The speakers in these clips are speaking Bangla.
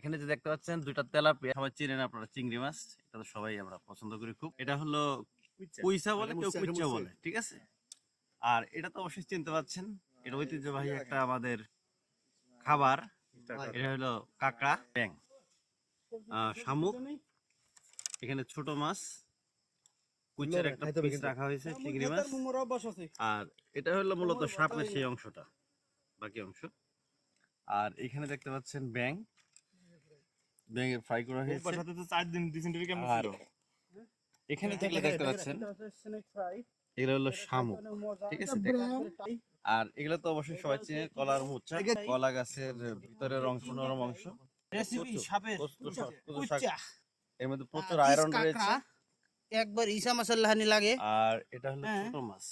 এখানে যে দেখতে পাচ্ছেন দুইটা তেলাপিয়া। সবাই চিনেন আপনারা চিংড়ি মাছ এটা তো সবাই আমরা পছন্দ করি খুব। এটা হলো কুইসা বলে কেউ কুইচা বলে ঠিক আছে? আর এটা তো অবশ্যই চিনতে পাচ্ছেন এটা ঐতিহ্যবাহী একটা আমাদের খাবার। এটা হলো কাঁকড়া ব্যাং। শামুক এখানে ছোট মাছ কুইচার একটা পিস রাখা হয়েছে চিংড়ি মাছ। আর এটা হলো মূলত সাপের সেই অংশটা বাকি অংশ। আর এখানে দেখতে পাচ্ছেন ব্যাং। ব্যাং ফ্রাই করা হয়েছে। আর। এখানে দেখলে দেখতে পাচ্ছেন। এগুলো হলো শামুক। ঠিক আছে আর এগুলো তো অবশ্যই সবাই চিনে কলার মুচা। কলা গাছের ভিতরের অংশ নরম অংশ। রেসিপি সাপের। এর মধ্যে প্রচুর আয়রন রয়েছে। একবার ইসা মশাল্লাহানি লাগে। আর এটা হলো হ্যাঁ। ছোট মাছ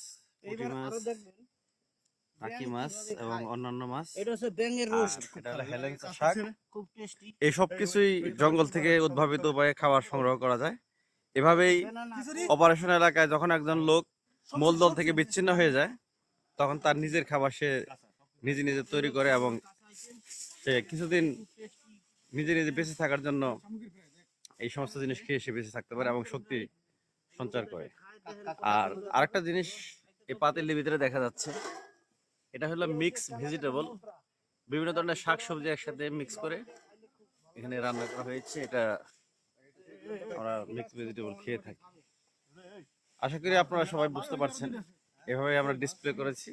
আরও দেখবেন। টাকি মাছ এবং অন্যান্য মাছ। এটা হচ্ছে ব্যাঙের রোস্ট। এটা হলো হেলেঞ্চা শাক। খুব টেস্টি। এই সব কিছুই জঙ্গল থেকে উদ্ভাবিত উপায়ে খাবার সংগ্রহ করা যায়। এভাবেই অপারেশন এলাকায় যখন একজন লোক মূলদল থেকে বিচ্ছিন্ন হয়ে যায় তখন তার নিজের খাবার সে নিজে নিজে তৈরি করে এবং সে কিছুদিন নিজে নিজে বেঁচে থাকার জন্য এই সমস্ত জিনিস খেয়ে সে বেঁচে থাকতে পারে এবং শক্তি সঞ্চার করে। আর আরেকটা জিনিস এই পাতিলের ভিতরে দেখা যাচ্ছে এটা হলো মিক্স ভেজিটেবল বিভিন্ন ধরনের শাকসবজি একসাথে মিক্স করে এখানে রান্না করা হয়েছে। এটা আমরা মিক্স ভেজিটেবল খেয়ে থাকি। আশা করি আপনারা সবাই বুঝতে পারছেন। এভাবে আমরা ডিসপ্লে করেছি।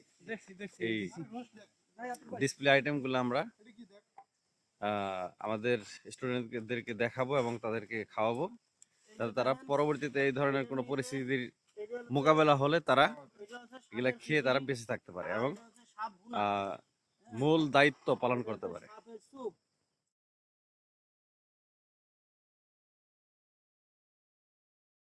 এই ডিসপ্লে আইটেমগুলো আমরা আমাদের স্টুডেন্টদেরকে দেখাবো এবং তাদেরকে খাওয়াবো। যাতে তারা পরবর্তীতে এই ধরনের কোনো পরিস্থিতির মোকাবেলা হলে তারা এগুলা খেয়ে তারা বেঁচে থাকতে পারে এবং মূল দায়িত্ব পালন করতে পারে।